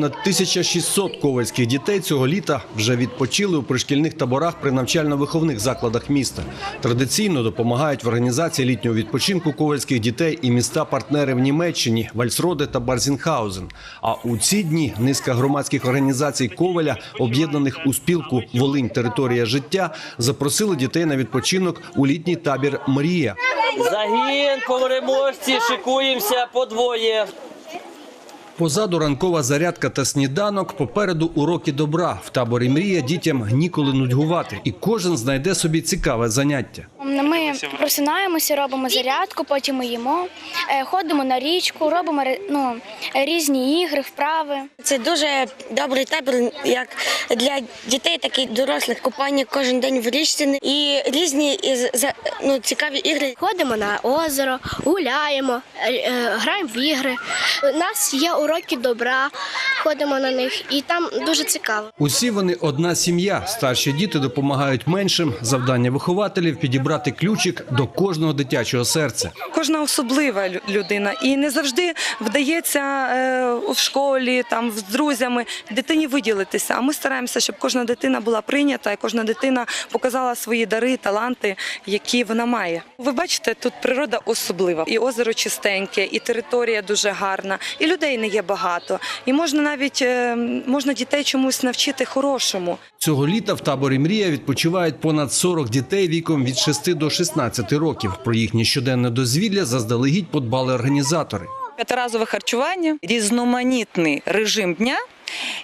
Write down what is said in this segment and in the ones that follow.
Понад 1600 ковальських дітей цього літа вже відпочили у пришкільних таборах при навчально-виховних закладах міста. Традиційно допомагають в організації літнього відпочинку ковальських дітей і міста-партнери в Німеччині Вальсроде та Барзінхаузен. А у ці дні низка громадських організацій Коваля, об'єднаних у спілку Волинь територія життя, запросили дітей на відпочинок у літній табір Мрія. Загін по шикуємося по двоє. Позаду ранкова зарядка та сніданок. Попереду уроки добра. В таборі мрія дітям ніколи нудьгувати, і кожен знайде собі цікаве заняття. Ми просинаємося, робимо зарядку, потім ми їмо, е, ходимо на річку, робимо ну, різні ігри, вправи. Це дуже добрий табір, як для дітей, так і дорослих. Купання кожен день в річці і різні із- ну, цікаві ігри. Ходимо на озеро, гуляємо, е, е, граємо в ігри. У нас є уроки добра, ходимо на них, і там дуже цікаво. Усі вони одна сім'я. Старші діти допомагають меншим. Завдання вихователів підібрати ключик до кожного дитячого серця. Кожна особлива людина, і не завжди вдається е, в школі, там з друзями дитині виділитися. А ми стараємося, щоб кожна дитина була прийнята, і кожна дитина показала свої дари, таланти, які вона має. Ви бачите, тут природа особлива, і озеро чистеньке, і територія дуже гарна, і людей не є багато. І можна навіть е, можна дітей чомусь навчити хорошому. Цього літа в таборі Мрія відпочивають понад 40 дітей віком від 6 до 16 років. Про їхнє щоденне дозвілля заздалегідь подбали організатори. п'ятиразове харчування, різноманітний режим дня.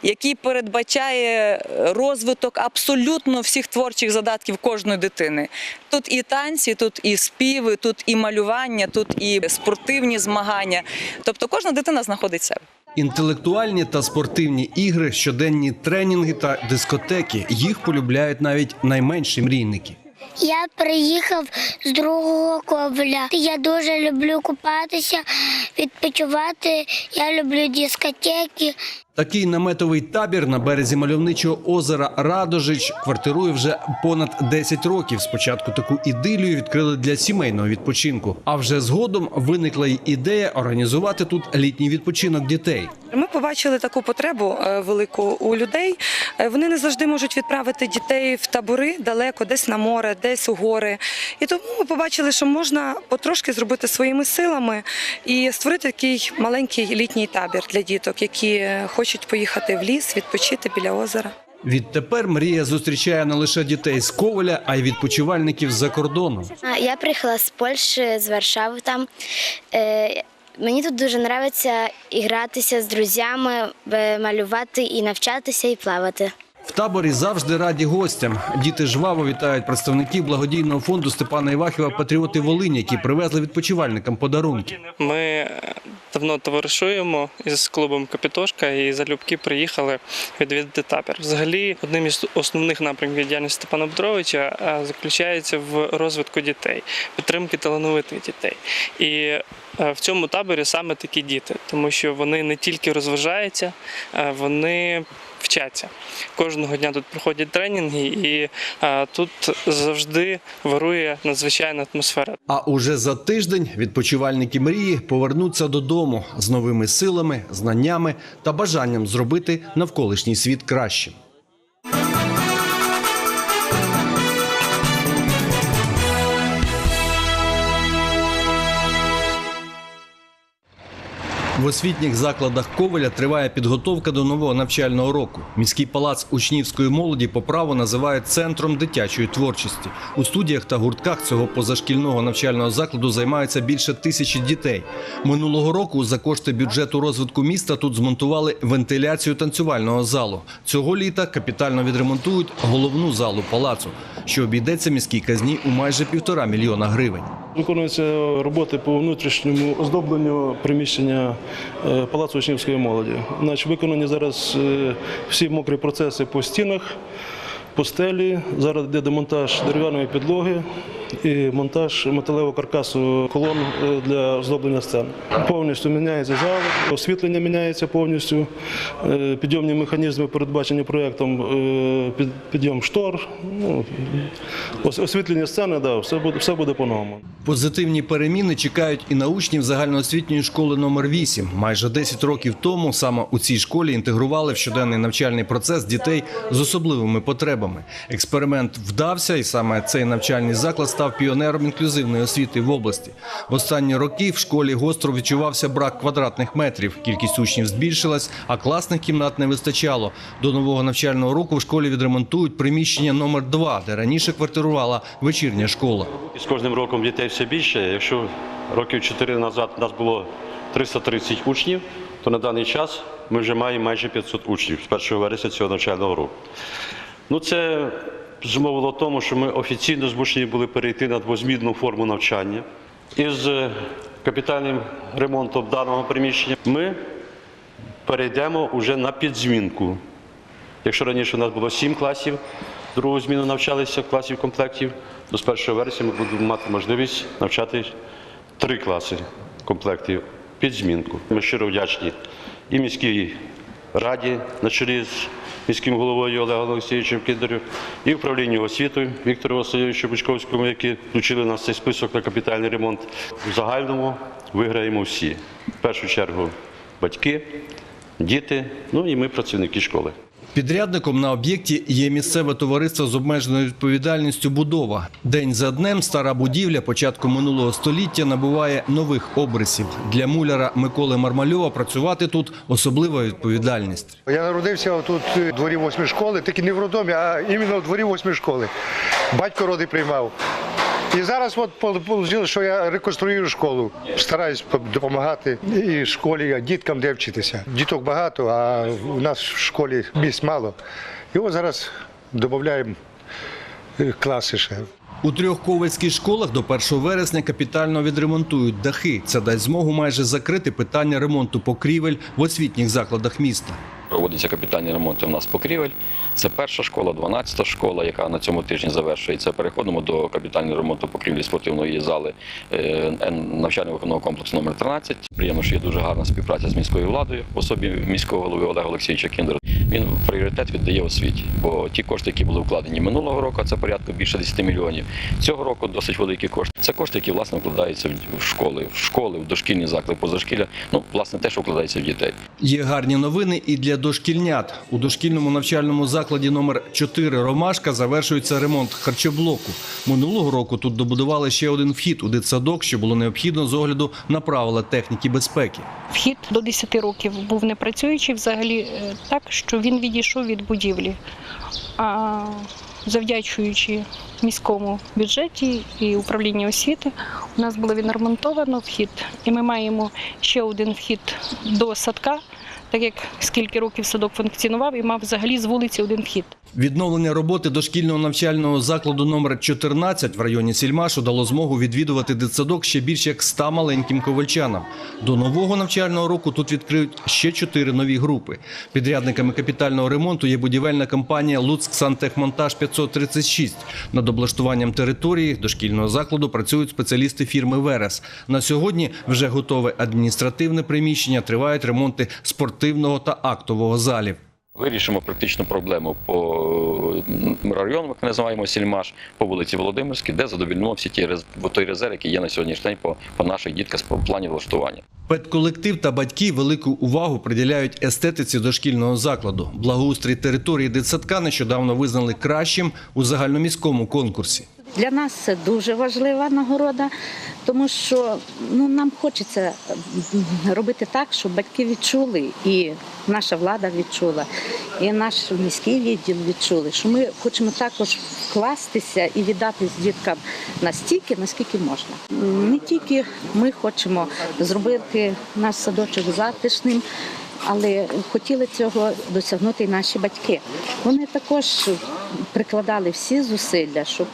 Який передбачає розвиток абсолютно всіх творчих задатків кожної дитини. Тут і танці, тут і співи, тут і малювання, тут і спортивні змагання. Тобто кожна дитина знаходить себе. Інтелектуальні та спортивні ігри, щоденні тренінги та дискотеки. Їх полюбляють навіть найменші мрійники. Я приїхав з другого ковля. Я дуже люблю купатися, відпочивати. Я люблю дискотеки. Такий наметовий табір на березі мальовничого озера Радожич квартирує вже понад 10 років. Спочатку таку ідилію відкрили для сімейного відпочинку. А вже згодом виникла й ідея організувати тут літній відпочинок дітей. Ми побачили таку потребу е, велику у людей. Е, Вони не завжди можуть відправити дітей в табори далеко, десь на море, десь у гори. І тому ми побачили, що можна потрошки зробити своїми силами і створити такий маленький літній табір для діток, які е, хочуть поїхати в ліс, відпочити біля озера. Відтепер мрія зустрічає не лише дітей з Коваля, а й відпочивальників з-за кордону. Я приїхала з Польщі, з Варшави там. Е, Мені тут дуже подобається гратися з друзями, малювати і навчатися і плавати. В таборі завжди раді гостям. Діти жваво вітають представників благодійного фонду Степана Івахіва Патріоти Волині, які привезли відпочивальникам подарунки. Ми е, давно товаришуємо із клубом Капітошка і залюбки приїхали відвідати табір. Взагалі, одним із основних напрямків діяльності Степана Петровича е, заключається в розвитку дітей, підтримки талановитих дітей. І е, в цьому таборі саме такі діти, тому що вони не тільки розважаються, вони вчаться. Кожного дня тут проходять тренінги, і тут завжди вирує надзвичайна атмосфера. А уже за тиждень відпочивальники мрії повернуться додому з новими силами, знаннями та бажанням зробити навколишній світ кращим. В освітніх закладах Коваля триває підготовка до нового навчального року. Міський палац учнівської молоді по праву називають центром дитячої творчості. У студіях та гуртках цього позашкільного навчального закладу займаються більше тисячі дітей. Минулого року за кошти бюджету розвитку міста тут змонтували вентиляцію танцювального залу. Цього літа капітально відремонтують головну залу палацу, що обійдеться міській казні у майже півтора мільйона гривень. Виконуються роботи по внутрішньому оздобленню приміщення е, Палацу учнівської молоді. Значить, виконані зараз е, всі мокрі процеси по стінах. Постелі, зараз йде демонтаж дерев'яної підлоги і монтаж металевого каркасу колон е, для оздоблення сцен. Повністю міняється зал, освітлення міняється повністю, е, підйомні механізми передбачені проєктом, е, підйом штор, ну, освітлення сцени, все буде, все буде по-новому. Позитивні переміни чекають і на учнів загальноосвітньої школи номер 8 Майже 10 років тому саме у цій школі інтегрували в щоденний навчальний процес дітей з особливими потребами. Експеримент вдався, і саме цей навчальний заклад став піонером інклюзивної освіти в області. В останні роки в школі гостро відчувався брак квадратних метрів. Кількість учнів збільшилась, а класних кімнат не вистачало. До нового навчального року в школі відремонтують приміщення номер 2 де раніше квартирувала вечірня школа. З кожним роком дітей все більше. Якщо років 4 назад у нас було 330 учнів, то на даний час ми вже маємо майже 500 учнів з 1 вересня цього навчального року. Ну, це зумовило тому, що ми офіційно змушені були перейти на двозмінну форму навчання. Із е, капітальним ремонтом даного приміщення ми перейдемо вже на підзмінку. Якщо раніше у нас було 7 класів, другу зміну навчалися класів комплектів, то з 1 вересня ми будемо мати можливість навчати 3 класи комплектів під змінку. Ми щиро вдячні і міській раді на чолі з міським головою Олегом Олексійовичем Кіндарем, і управлінню освіти Віктору Васильовичу Бучковському, які включили нас в цей список на капітальний ремонт. В загальному виграємо всі. В першу чергу батьки, діти, ну і ми працівники школи. Підрядником на об'єкті є місцеве товариство з обмеженою відповідальністю «Будова». День за днем стара будівля початку минулого століття набуває нових обрисів. Для муляра Миколи Мармальова працювати тут особлива відповідальність. Я народився тут в дворі восьмої школи, тільки не в роддомі, а іменно в дворі восьмої школи. Батько роди приймав. І зараз от вийшло, що я реконструюю школу, стараюсь допомагати і школі, і діткам де вчитися. Діток багато, а у нас в школі місць мало. І от зараз додаємо е, класи ще. У трьох ковальських школах до 1 вересня капітально відремонтують дахи. Це дасть змогу майже закрити питання ремонту покрівель в освітніх закладах міста. Проводиться капітальні ремонти у нас покрівель. Це перша школа, 12-та школа, яка на цьому тижні завершується. Переходимо до капітального ремонту покрівлі спортивної зали е, навчально-виховного комплексу номер 13. Приємно, що є дуже гарна співпраця з міською владою в особі міського голови Олега Олексійовича Кіндера. Він пріоритет віддає освіті, бо ті кошти, які були вкладені минулого року, це порядку більше 10 мільйонів. Цього року досить великі кошти. Це кошти, які власне вкладаються в школи, в школи, в дошкільні заклади, позашкілля. Ну, власне, те, що вкладається в дітей. Є гарні новини і для дошкільнят. У дошкільному навчальному закладі номер 4 Ромашка завершується ремонт харчоблоку. Минулого року тут добудували ще один вхід у дитсадок, що було необхідно з огляду на правила техніки безпеки. Вхід до 10 років був не працюючий взагалі е, так, що він відійшов від будівлі. А завдячуючи міському бюджеті і управлінню освіти, у нас було відремонтовано вхід, і ми маємо ще один вхід до садка, так як скільки років садок функціонував і мав взагалі з вулиці один вхід. Відновлення роботи дошкільного навчального закладу номер 14 в районі Сільмашу дало змогу відвідувати дитсадок ще більш як 100 маленьким ковальчанам. До нового навчального року тут відкриють ще чотири нові групи. Підрядниками капітального ремонту є будівельна компанія Луцьк Сантехмонтаж 536. Над облаштуванням території дошкільного закладу працюють спеціалісти фірми Верес. На сьогодні вже готове адміністративне приміщення. Тривають ремонти спортивного та актового залів. Вирішимо практичну проблему по району, як називаємо Сільмаш, по вулиці Володимирській, де задовільнимо всі ті той резерв, який є на сьогоднішній день по, по наших дітках по плані влаштування. Педколектив та батьки велику увагу приділяють естетиці дошкільного закладу. Благоустрій території дитсадка нещодавно визнали кращим у загальноміському конкурсі. Для нас це дуже важлива нагорода, тому що ну, нам хочеться робити так, щоб батьки відчули, і наша влада відчула, і наш міський відділ відчули, що ми хочемо також вкластися і віддати діткам настільки, наскільки можна. Не тільки ми хочемо зробити наш садочок затишним. Але хотіли цього досягнути і наші батьки. Вони також прикладали всі зусилля, щоб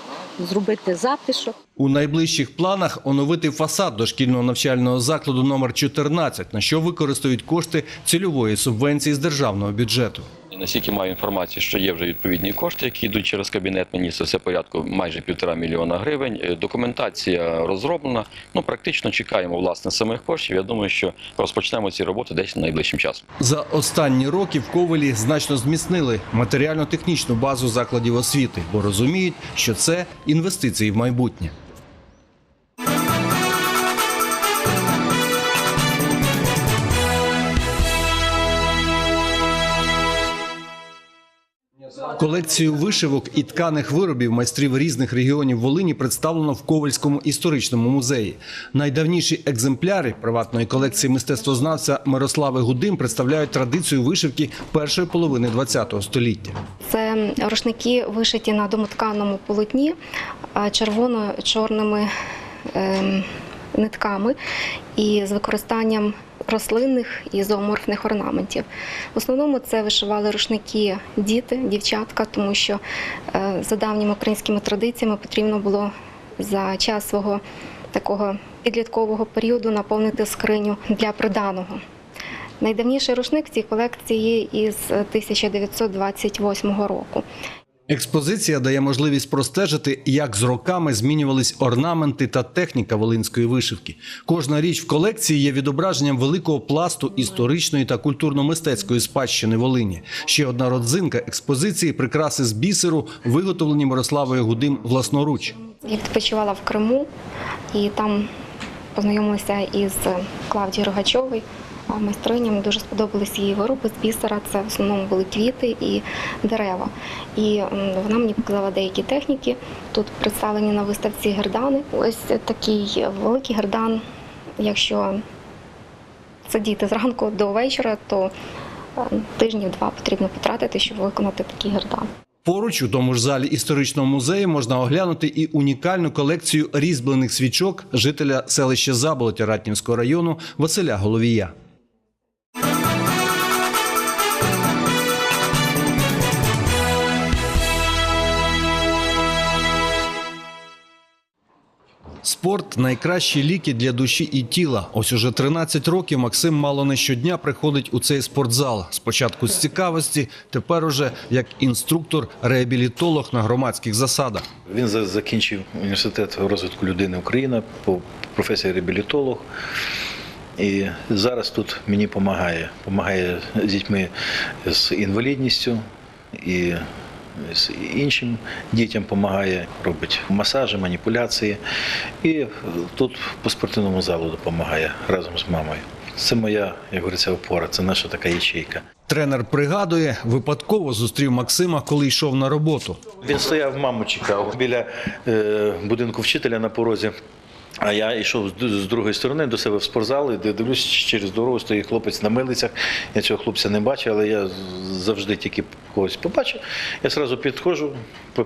зробити затишок. У найближчих планах оновити фасад дошкільного навчального закладу номер 14, на що використають кошти цільової субвенції з державного бюджету. Наскільки маю інформацію, що є вже відповідні кошти, які йдуть через кабінет міністрів. Це порядку майже півтора мільйона гривень. Е, Документація розроблена. Ну практично чекаємо власне самих коштів. Я думаю, що розпочнемо ці роботи десь найближчим часом. За останні роки в Ковелі значно зміцнили матеріально-технічну базу закладів освіти, бо розуміють, що це інвестиції в майбутнє. Колекцію вишивок і тканих виробів майстрів різних регіонів Волині представлено в Ковальському історичному музеї. Найдавніші екземпляри приватної колекції мистецтвознавця Мирослави Гудим представляють традицію вишивки першої половини ХХ століття. Це рушники вишиті на домотканому полотні червоно-чорними ем, нитками і з використанням рослинних і зооморфних орнаментів. В основному це вишивали рушники діти, дівчатка, тому що е, за давніми українськими традиціями потрібно було за час свого такого підліткового періоду наповнити скриню для приданого. Найдавніший рушник в цій колекції із 1928 року. Експозиція дає можливість простежити, як з роками змінювались орнаменти та техніка волинської вишивки. Кожна річ в колекції є відображенням великого пласту історичної та культурно-мистецької спадщини Волині. Ще одна родзинка експозиції прикраси з бісеру, виготовлені Мирославою Гудим власноруч. Я відпочивала в Криму і там познайомилася із Клавдією Рогачовою, майстриням. Дуже сподобались її вироби з бісера. Це в основному були квіти і дерева. І вона мені показала деякі техніки. Тут представлені на виставці гердани. Ось такий великий гердан. Якщо сидіти зранку до вечора, то е, тижнів два потрібно потратити, щоб виконати такий гердан. Поруч у тому ж залі історичного музею можна оглянути і унікальну колекцію різьблених свічок жителя селища Заболотя Ратнівського району Василя Головія. Спорт найкращі ліки для душі і тіла. Ось уже 13 років Максим мало не щодня приходить у цей спортзал. Спочатку з цікавості, тепер уже як інструктор-реабілітолог на громадських засадах. Він закінчив університет розвитку людини Україна по професії реабілітолог. І зараз тут мені допомагає. Помагає з дітьми з інвалідністю і з іншим дітям допомагає, робить масажі, маніпуляції. І тут по спортивному залу допомагає разом з мамою. Це моя, як говориться, опора, це наша така ячейка. Тренер пригадує, випадково зустрів Максима, коли йшов на роботу. Він стояв, маму чекав біля е, будинку вчителя на порозі. А я йшов з другої сторони до себе в спортзал, де дивлюсь, через дорогу стоїть хлопець на милицях. Я цього хлопця не бачив, але я завжди тільки когось побачив. Я одразу підходжу,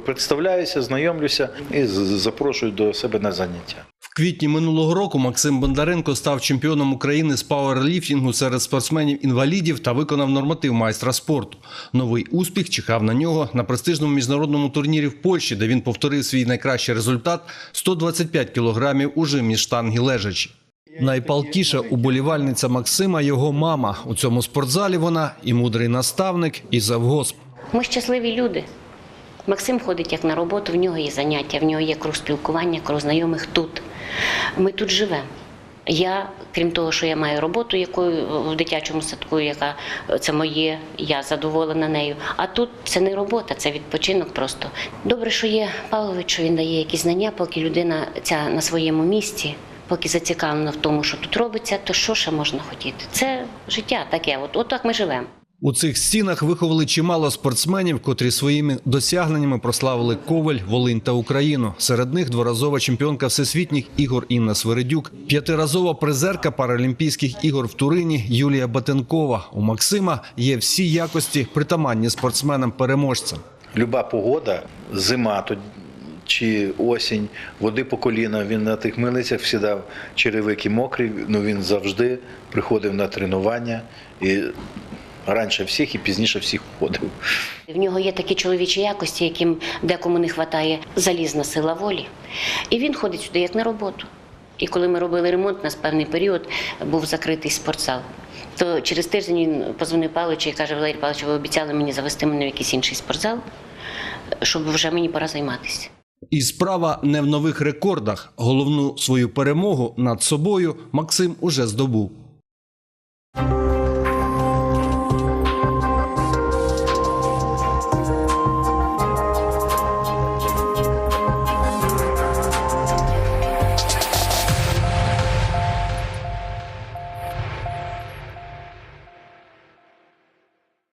представляюся, знайомлюся і запрошую до себе на заняття. Квітні минулого року Максим Бондаренко став чемпіоном України з пауерліфтингу серед спортсменів-інвалідів та виконав норматив майстра спорту. Новий успіх чекав на нього на престижному міжнародному турнірі в Польщі, де він повторив свій найкращий результат 125 кілограмів у жимі штанги лежачі. Найпалкіша уболівальниця Максима його мама. У цьому спортзалі вона і мудрий наставник, і завгосп. Ми щасливі люди. Максим ходить як на роботу, в нього є заняття, в нього є круг спілкування, круг знайомих тут. Ми тут живемо. Я, крім того, що я маю роботу, якою в дитячому садку, яка це моє, я задоволена нею. А тут це не робота, це відпочинок просто. Добре, що є Павлович, що він дає якісь знання, поки людина ця на своєму місці, поки зацікавлена в тому, що тут робиться, то що ще можна хотіти? Це життя таке. От, от так ми живемо. У цих стінах виховали чимало спортсменів, котрі своїми досягненнями прославили Коваль, Волинь та Україну. Серед них дворазова чемпіонка всесвітніх ігор Інна Свередюк, п'ятиразова призерка Паралімпійських ігор в Турині Юлія Батенкова. У Максима є всі якості притаманні спортсменам-переможцям. Люба погода, зима то чи осінь, води по коліна. Він на тих милицях всідав черевики мокрі, ну він завжди приходив на тренування і раніше всіх і пізніше всіх ходив. В нього є такі чоловічі якості, яким декому не вистачає залізна сила волі. І він ходить сюди як на роботу. І коли ми робили ремонт, у нас певний період був закритий спортзал. То через тиждень він позвонив Павловичу і каже, Валерій Павлович, ви обіцяли мені завести мене в якийсь інший спортзал, щоб вже мені пора займатися. І справа не в нових рекордах. Головну свою перемогу над собою Максим уже здобув.